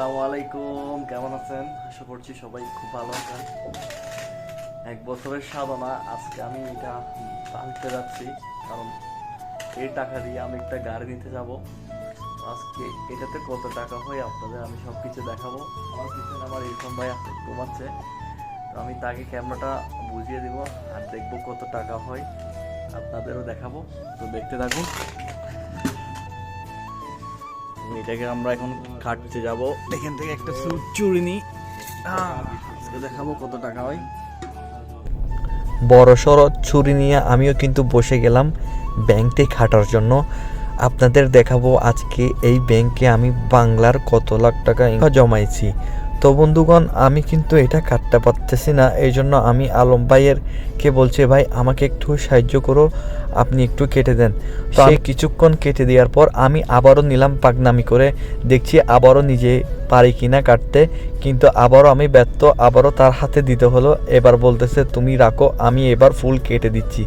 আসসালামু আলাইকুম, কেমন আছেন? আশা করছি সবাই খুব ভালো আছেন। এক বছরের সাধনা, আজকে আমি এটা ভাঙতে যাচ্ছি, কারণ এই টাকা দিয়ে আমি একটা গাড়ি নিতে যাব। আজকে এটাতে কত টাকা হয় আপনাদের আমি সব কিছু দেখাবো। আমার পিছনে আমার ইরফান ভাই আছে ঘুমাচ্ছে তো আমি তাকে ক্যামেরাটা বুঝিয়ে দিব আর দেখব কত টাকা হয়। আপনাদেরও দেখাবো, তো দেখতে থাকুন। এটাকে আমরা এখন কাটতে যাব। এখান থেকে একটা চুরি নি দেখাবো কত টাকা হয়। বড় সড়ো ছুরি নিয়ে আমিও কিন্তু বসে গেলাম ব্যাংকটি খাটার জন্য। আপনাদের দেখাবো আজকে এই ব্যাংকে আমি বাংলার কত লাখ টাকা জমাইছি। তো বন্ধুগণ আমি কিন্তু এটা কাটতে পারতেছি না এই জন্য আমি আলম ভাইয়ের কে বলছে ভাই আমাকে একটু সাহায্য করো আপনি একটু কেটে দেন। তো আমি কিছুক্ষণ কেটে দেওয়ার পর আমি আবারও নিলাম পাগনামি করে দেখছি আবারও নিজে পারি কিনা কাটতে কিন্তু আবারও আমি ব্যর্থ আবারও তার হাতে দিতে হলো এবার বলতেছে তুমি রাখো আমি এবার ফুল কেটে দিচ্ছি।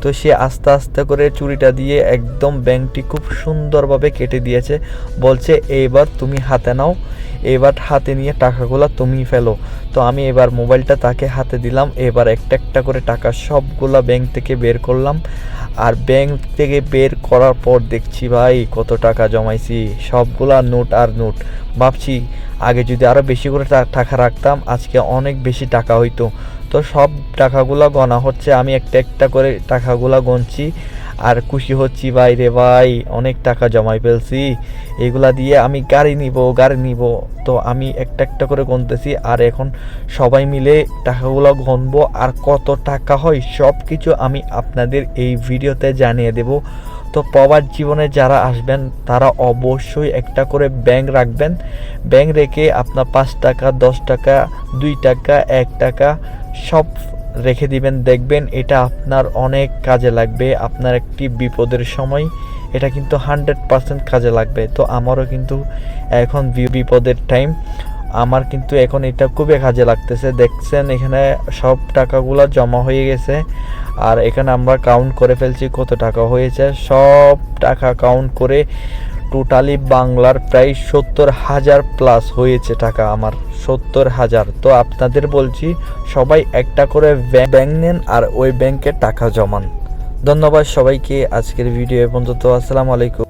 তো সে আস্তে আস্তে করে চুরিটা দিয়ে একদম ব্যাংকটি খুব সুন্দরভাবে কেটে দিয়েছে বলছে এইবার তুমি হাতে নাও। এবার হাতে নিয়ে টাকাগুলো তুমি ফেলো। তো আমি এবার মোবাইলটা তাকে হাতে দিলাম, এবার একটা একটা করে টাকা সবগুলা ব্যাংক থেকে বের করলাম। আর ব্যাংক থেকে বের করার পর দেখছি ভাই, কত টাকা জমাইছি, সবগুলা নোট আর নোট। ভাবছি আগে যদি আরও বেশি করে টাকা রাখতাম, আজকে অনেক বেশি টাকা হইতো। তো সব টাকাগুলো গণা হচ্ছে, আমি একটা একটা করে টাকাগুলো গনছি। আর খুশি হচ্ছি, ভাই রে ভাই। অনেক টাকা জমাই ফেলছি। এগুলা দিয়ে আমি গাড়ি নিব গাড়ি নিব। তো আমি একটা একটা করে গুনতেছি আর এখন সবাই মিলে টাকাগুলো গনবো। আর কত টাকা হয় সব কিছু আমি আপনাদের এই ভিডিওতে জানিয়ে দেব। তো প্রবাস জীবনে যারা আসবেন, তারা অবশ্যই একটা করে ব্যাংক রাখবেন। ব্যাংক রেখে আপনার পাঁচ টাকা, দশ টাকা, দুই টাকা, এক টাকা, সব রেখে দিবেন। দেখবেন এটা আপনার অনেক কাজে লাগবে। আপনার একটি বিপদের সময় এটা কিন্তু হান্ড্রেড পার্সেন্ট কাজে লাগবে। তো আমারও কিন্তু এখন বিপদের টাইম আমার কিন্তু এখন এটা খুবই কাজে লাগতেছে। দেখছেন এখানে সব টাকাগুলো জমা হয়ে গেছে। আর এখানে আমরা কাউন্ট করে ফেলছি কত টাকা হয়েছে। সব টাকা কাউন্ট করে টোটালি বাংলার প্রায় সত্তর হাজার প্লাস হয়েছে টাকা আমার, সত্তর হাজার। তো আপনাদের বলছি, সবাই একটা করে ব্যাংক নেন আর ওই ব্যাংকে টাকা জমান। ধন্যবাদ সবাইকে, আজকের ভিডিও পর্যন্ত, আসসালামু আলাইকুম।